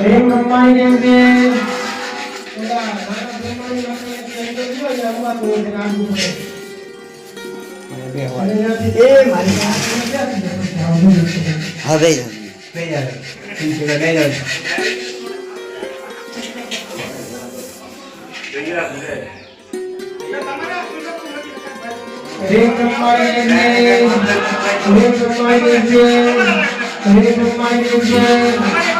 પ્રેમ રમવાની કેમ કે હવે પ્રેમ રમવાની કેમ કે પ્રેમ રમવાની કેમ કે પ્રેમ રમવાની કેમ કે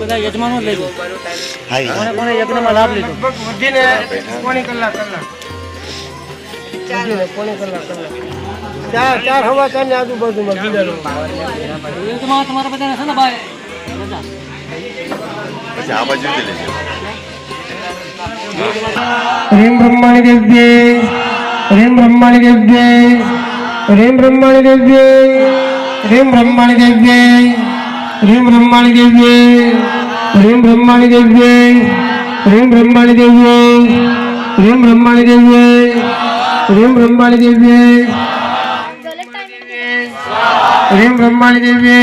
બધા યજમાનો જ લેજો કોને કોને યજ્ઞમાં લાભ લીધો? બુદ્ધિને કોની કલાક કલાક. કોની કલાક કલાક. ચાર ચાર હવા ચાર ને આજુબાજુમાં યજ્ઞમાં તમારા બધાને છે ને ભાઈ. પછી આ બાજુ હરેમ બ્રહ્માણી દેવ્યે રેમ બ્રહ્માણી બ્રહ્માણી प्रेम ब्रह्माणी देवी प्रेम ब्रह्माणी देवी प्रेम ब्रह्माणी देवी प्रेम ब्रह्माणी देवी प्रेम ब्रह्माणी देवी प्रेम ब्रह्माणी देवी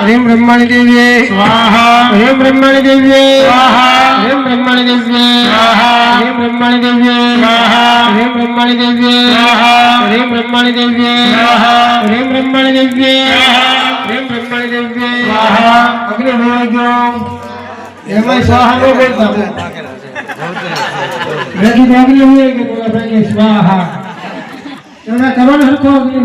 प्रेम ब्रह्माणी देवी प्रेम ब्रह्माणी देवी प्रेम ब्रह्माणी देवी प्रेम ब्रह्माणी देवी प्रेम ब्रह्माणी देवी प्रेम ब्रह्माणी देवी प्रेम ब्रह्माणी देवी स्वाहा ब्रह्माणी બ્રહ્માણી અગ્રે ભોજો એમાં સાહા નો બોલતા રેડી ભાગલી હોય કે બોલા ભાઈ સ્વાહા. એના કરવાનો હરખો હવે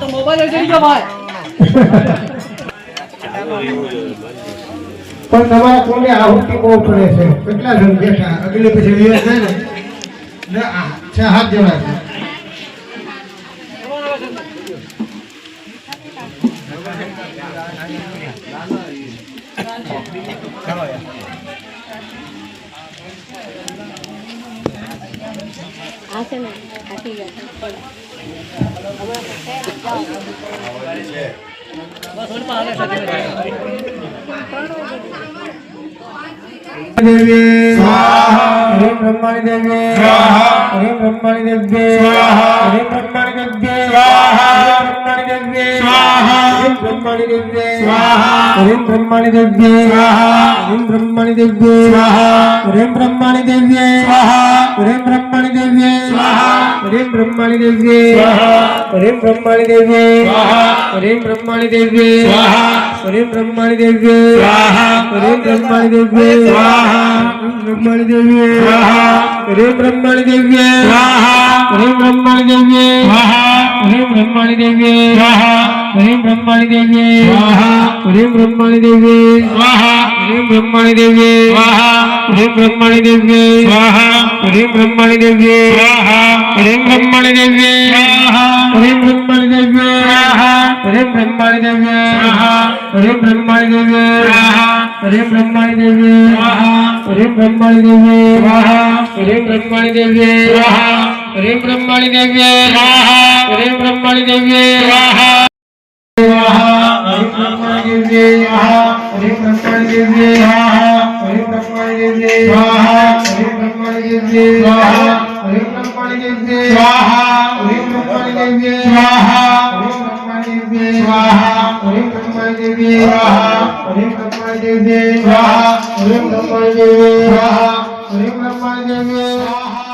તો મોબાઈલ જઈ ગયો ભાઈ. પણ તમારા કોને આહુતિ બહુ પડે છે. કેટલા જણ બેઠા? અગલે પછી થાય ને? હાથ આ છ. चलो यार आसे में आसे गया अब बस और पागल साथ में स्वाहा ब्रह्मणि देवी स्वाहा ब्रह्मणि देवी स्वाहा ब्रह्मणि देवी स्वाहा दिव्ये ब्रह्मणि दिव्ये स्वाहा ब्रह्मणि दिव्ये स्वाहा ब्रह्मणि दिव्ये स्वाहा ब्रह्मणि दिव्ये स्वाहा ब्रह्मणि दिव्ये स्वाहा ब्रह्मणि दिव्ये स्वाहा ब्रह्मणि दिव्ये स्वाहा ब्रह्मणि दिव्ये स्वाहा ब्रह्मणि दिव्ये ब्रह्मणि ब्रह्मणि ब्रह्मणि स्वाहा हरिम ब्रह्माणि देवी स्वाहा ह्रीं ब्रह्माणि देव्ये स्वाहा ह्रीं ब्रह्माणि देव्ये स्वाहा हरिम ब्रह्माणि देवी स्वाहा ह्रीं ब्रह्माणि देव्ये स्वाहा ह्रीं ब्रह्माणि देव्ये स्वाहा हरिम ब्रह्माणि देवी स्वाहा ह्रीं ब्रह्माणि देव्ये स्वाहा ह्रीं ब्रह्माणि देव्ये स्वाहा हरिम ब्रह्माणि देवी स्वाहा ह्रीं ब्रह्माणि देव्ये स्वाहा ह्रीं ब्रह्माणि स्वाहा स्वाहा रे ब्रह्मणि देव्ये स्वाहा रे ब्रह्मणि देव्ये स्वाहा रे ब्रह्मणि देव्ये स्वाहा रे ब्रह्मणि देव्ये स्वाहा रे ब्रह्मणि देव्ये स्वाहा रे ब्रह्मणि देव्ये स्वाहा रे ब्रह्मणि देव्ये स्वाहा रे ब्रह्मणि देव्ये स्वाहा रे ब्रह्मणि देव्ये स्वाहा रे ब्रह्मणि देव्ये स्वाहा रे ब्रह्मणि देव्ये स्वाहा रे ब्रह्मणि देव्ये स्वाहा रे ब्रह्मणि देव्ये स्वाहा